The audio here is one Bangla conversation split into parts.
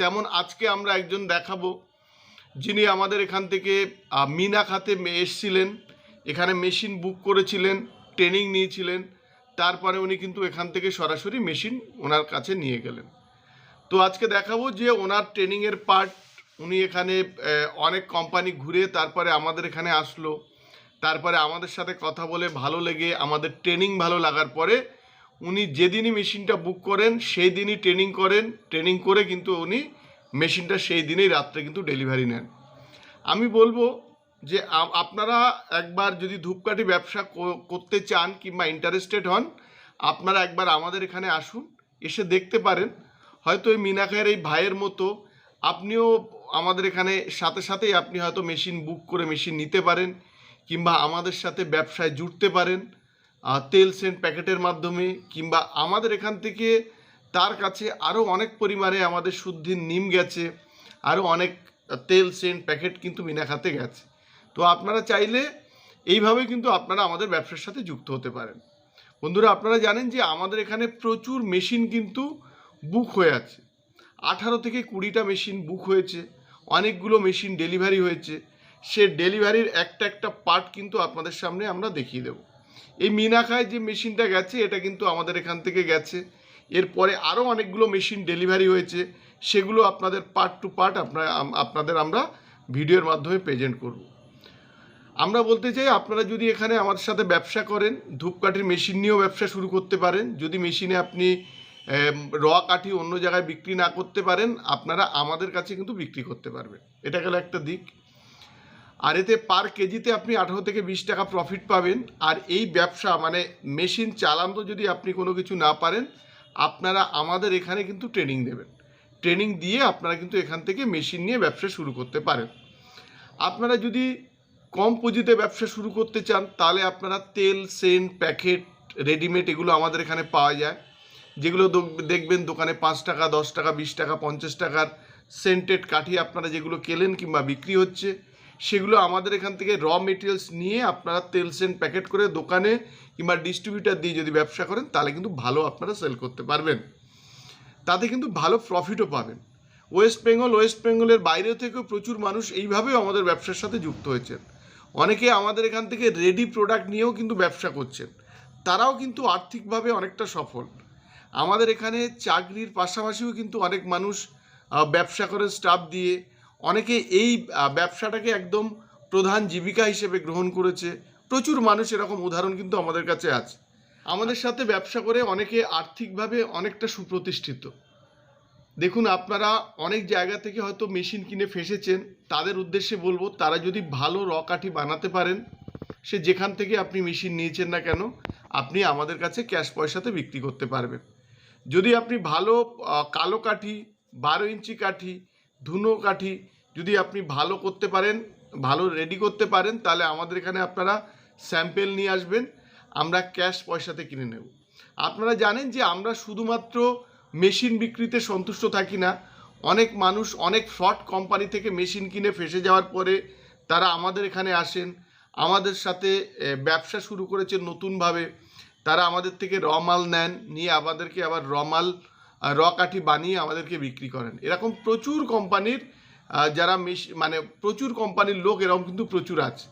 তেমন আজকে আমরা একজন দেখাবো, যিনি আমাদের এখান থেকে মিনা খাতে এসছিলেন। এখানে মেশিন বুক করেছিলেন, ট্রেনিং নিয়েছিলেন। তারপরে উনি কিন্তু এখান থেকে সরাসরি মেশিন ওনার কাছে নিয়ে গেলেন। তো আজকে দেখাবো যে ওনার ট্রেনিংয়ের পার্ট, উনি এখানে অনেক কোম্পানি ঘুরে তারপরে আমাদের এখানে আসলো। তারপরে আমাদের সাথে কথা বলে ভালো লেগে, আমাদের ট্রেনিং ভালো লাগার পরে উনি যেদিনই মেশিনটা বুক করেন সেই দিনই ট্রেনিং করেন। ট্রেনিং করে কিন্তু উনি মেশিনটা সেই দিনেই রাত্রে কিন্তু ডেলিভারি নেন। আমি বলব যে আপনারা একবার যদি ধূপকাঠি ব্যবসা করতে চান কিংবা ইন্টারেস্টেড হন, আপনারা একবার আমাদের এখানে আসুন, এসে দেখতে পারেন। হয়তো এই মিনাখায়ের এই ভাইয়ের মতো আপনিও আমাদের এখানে সাথে সাথেই আপনি হয়তো মেশিন বুক করে মেশিন নিতে পারেন কিংবা আমাদের সাথে ব্যবসায় জুড়তে পারেন। তেল সেন্ট প্যাকেটের মাধ্যমে কিংবা আমাদের এখান থেকে তার কাছে আরও অনেক পরিমাণে আমাদের শুদ্ধির নিম গেছে, আরও অনেক তেল সেন্ট প্যাকেট কিন্তু মিনাখাতে গেছে। তো আপনারা চাইলে এইভাবে কিন্তু আপনারা আমাদের ব্যবসার সাথে যুক্ত হতে পারেন। বন্ধুরা, আপনারা জানেন যে আমাদের এখানে প্রচুর মেশিন কিন্তু বুক হয়ে আছে। আঠারো থেকে কুড়িটা মেশিন বুক হয়েছে, অনেকগুলো মেশিন ডেলিভারি হয়েছে। সে ডেলিভারির একটা একটা পার্ট কিন্তু আপনাদের সামনে আমরা দেখিয়ে দেবো। এই মিনাখায় যে মেশিনটা গেছে, এটা কিন্তু আমাদের এখান থেকে গেছে। এরপরে আরও অনেকগুলো মেশিন ডেলিভারি হয়েছে। সেগুলো আপনাদের পার্ট টু পার্ট আপনার, আপনাদের আমরা ভিডিওর মাধ্যমে প্রেজেন্ট করব। আমরা বলতে চাই, আপনারা যদি এখানে আমাদের সাথে ব্যবসা করেন, ধূপকাঠির মেশিন নিয়েও ব্যবসা শুরু করতে পারেন। যদি মেশিনে আপনি র কাঠি অন্য জায়গায় বিক্রি না করতে পারেন, আপনারা আমাদের কাছে কিন্তু বিক্রি করতে পারবেন। এটা গেল একটা দিক। আর এতে পার কেজিতে আপনি আঠারো থেকে বিশ টাকা প্রফিট পাবেন। আর এই ব্যবসা মানে মেশিন চালানো যদি আপনি কোনো কিছু না পারেন, আপনারা আমাদের এখানে কিন্তু ট্রেনিং দেবেন। ট্রেনিং দিয়ে আপনারা কিন্তু এখান থেকে মেশিন নিয়ে ব্যবসা শুরু করতে পারেন। আপনারা যদি কম পুঁজিতে ব্যবসা শুরু করতে চান, তাহলে আপনারা তেল, সেন্ট, প্যাকেট, রেডিমেড এগুলো আমাদের এখানে পাওয়া যায়। যেগুলো দেখবেন দোকানে পাঁচ টাকা, দশ টাকা, বিশ টাকা, পঞ্চাশ টাকার সেন্টেড কাঠি আপনারা যেগুলো কেলেন কিংবা বিক্রি হচ্ছে সেগুলো আমাদের এখান থেকে র মেটেরিয়ালস নিয়ে আপনারা তেল সেন্ট প্যাকেট করে দোকানে কিংবা ডিস্ট্রিবিউটার দিয়ে যদি ব্যবসা করেন, তাহলে কিন্তু ভালো আপনারা সেল করতে পারবেন। তাতে কিন্তু ভালো প্রফিটও পাবেন। ওয়েস্ট বেঙ্গল ওয়েস্ট বেঙ্গলের বাইরে থেকেও প্রচুর মানুষ এইভাবেও আমাদের ব্যবসার সাথে যুক্ত হয়েছেন। অনেকে আমাদের এখান থেকে রেডি প্রোডাক্ট নিয়েও কিন্তু ব্যবসা করছেন। তারাও কিন্তু আর্থিকভাবে অনেকটা সফল। আমাদের এখানে চাকরির পাশাপাশিও কিন্তু অনেক মানুষ ব্যবসা করে স্টাফ দিয়ে অনেকে এই ব্যবসাটাকে একদম প্রধান জীবিকা হিসেবে গ্রহণ করেছে। প্রচুর মানুষ এরকম উদাহরণ কিন্তু আমাদের কাছে আছে। আমাদের সাথে ব্যবসা করে অনেকে আর্থিকভাবে অনেকটা সুপ্রতিষ্ঠিত। দেখুন, আপনারা অনেক জায়গা থেকে হয়তো মেশিন কিনে ফেসেছেন। তাদের উদ্দেশ্যে বলব, তারা যদি ভালো র কাঠি বানাতে পারেন, সে যেখান থেকে আপনি মেশিন নিয়েছেন না কেন, আপনি আমাদের কাছে ক্যাশ পয়সাতে বিক্রি করতে পারবেন। যদি আপনি ভালো কালো কাঠি, বারো ইঞ্চি কাঠি ধুনো কাঠি যদি আপনি ভালো করতে পারেন, ভালো রেডি করতে পারেন, তাহলে আমাদের এখানে আপনারা স্যাম্পেল নিয়ে আসবেন, আমরা ক্যাশ পয়সাতে কিনে নেব। আপনারা জানেন যে আমরা শুধুমাত্র মেশিন বিক্রিতে সন্তুষ্ট থাকি না, অনেক মানুষ অনেক ফ্রড কোম্পানি থেকে মেশিন কিনে ফেসে যাওয়ার পরে তারা আমাদের এখানে আসেন, আমাদের সাথে ব্যবসা শুরু করেছে নতুনভাবে, তারা আমাদের থেকে র মাল নেন, নিয়ে আমাদেরকে আবার র মাল র কাঠি বানিয়ে আমাদেরকে বিক্রি করেন। এরকম প্রচুর কোম্পানির যারা মেশ মানে প্রচুর কোম্পানির লোক, এরকম কিন্তু প্রচুর আছে।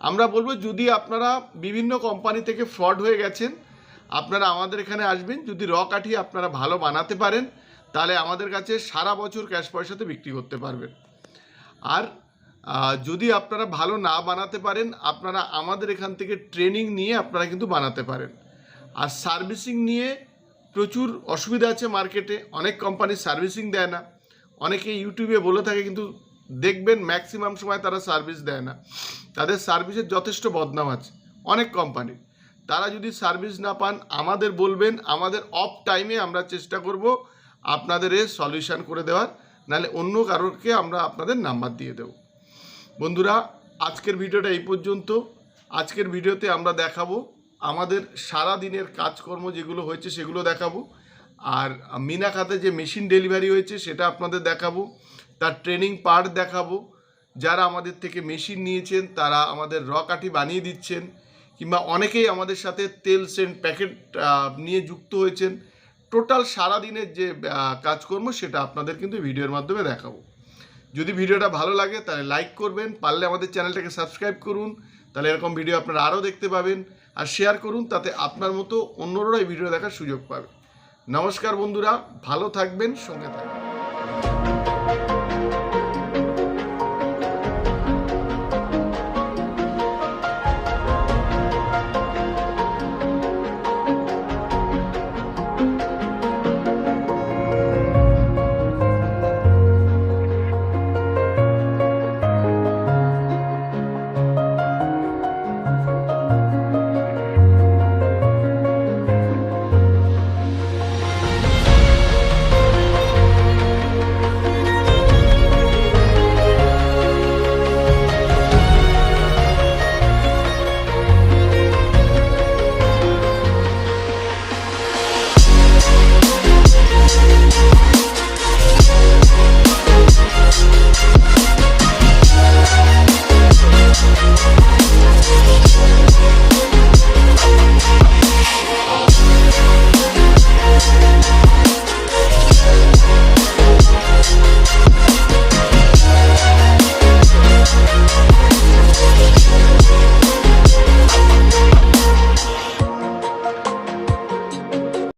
আমরা বলব, যদি আপনারা বিভিন্ন কোম্পানি থেকে ফ্রড হয়ে গেছেন, আপনারা আমাদের এখানে আসবেন। যদি র কাঠি আপনারা ভালো বানাতে পারেন, তাহলে আমাদের কাছে সারা বছর ক্যাশ পয়সাতে বিক্রি করতে পারবেন। আর যদি আপনারা ভালো না বানাতে পারেন, আপনারা আমাদের এখান থেকে ট্রেনিং নিয়ে আপনারা কিন্তু বানাতে পারেন। আর সার্ভিসিং নিয়ে প্রচুর অসুবিধা আছে মার্কেটে অনেক কোম্পানি সার্ভিসিং দেয় না। অনেকে ইউটিউবে বলে থাকে, কিন্তু দেখবেন ম্যাক্সিমাম সময় তারা সার্ভিস দেয় না। তাদের সার্ভিসের যথেষ্ট বদনাম আছে অনেক কোম্পানি তারা যদি সার্ভিস না পান, আমাদের বলবেন, আমাদের অফ টাইমে আমরা চেষ্টা করব আপনাদের এর সলিউশন করে দেওয়ার। নাহলে অন্য কারোরকে আমরা আপনাদের নাম্বার দিয়ে দেব। বন্ধুরা, আজকের ভিডিওটা এই পর্যন্ত। আজকের ভিডিওতে আমরা দেখাবো আমাদের সারা দিনের কাজকর্ম যেগুলো হয়েছে সেগুলো দেখাবো। আর মিনা খাতে যে মেশিন ডেলিভারি হয়েছে সেটা আপনাদের দেখাবো। তার ট্রেনিং পার্ট দেখাবো। যারা আমাদের থেকে মেশিন নিয়েছেন, তারা আমাদের র কাঠি বানিয়ে দিচ্ছেন কিংবা অনেকেই আমাদের সাথে তেল সেন্ট প্যাকেট নিয়ে যুক্ত হয়েছেন। টোটাল সারাদিনের যে কাজকর্ম সেটা আপনাদের কিন্তু ভিডিওর মাধ্যমে দেখাবো। যদি ভিডিওটা ভালো লাগে তাহলে লাইক করবেন, পারলে আমাদের চ্যানেলটাকে সাবস্ক্রাইব করুন। তাহলে এরকম ভিডিও আপনারা আরও দেখতে পাবেন আর শেয়ার করুন, তাতে আপনার মতো অন্যরাই ভিডিও দেখার সুযোগ পাবে। নমস্কার বন্ধুরা, ভালো থাকবেন, সঙ্গে থাকবেন।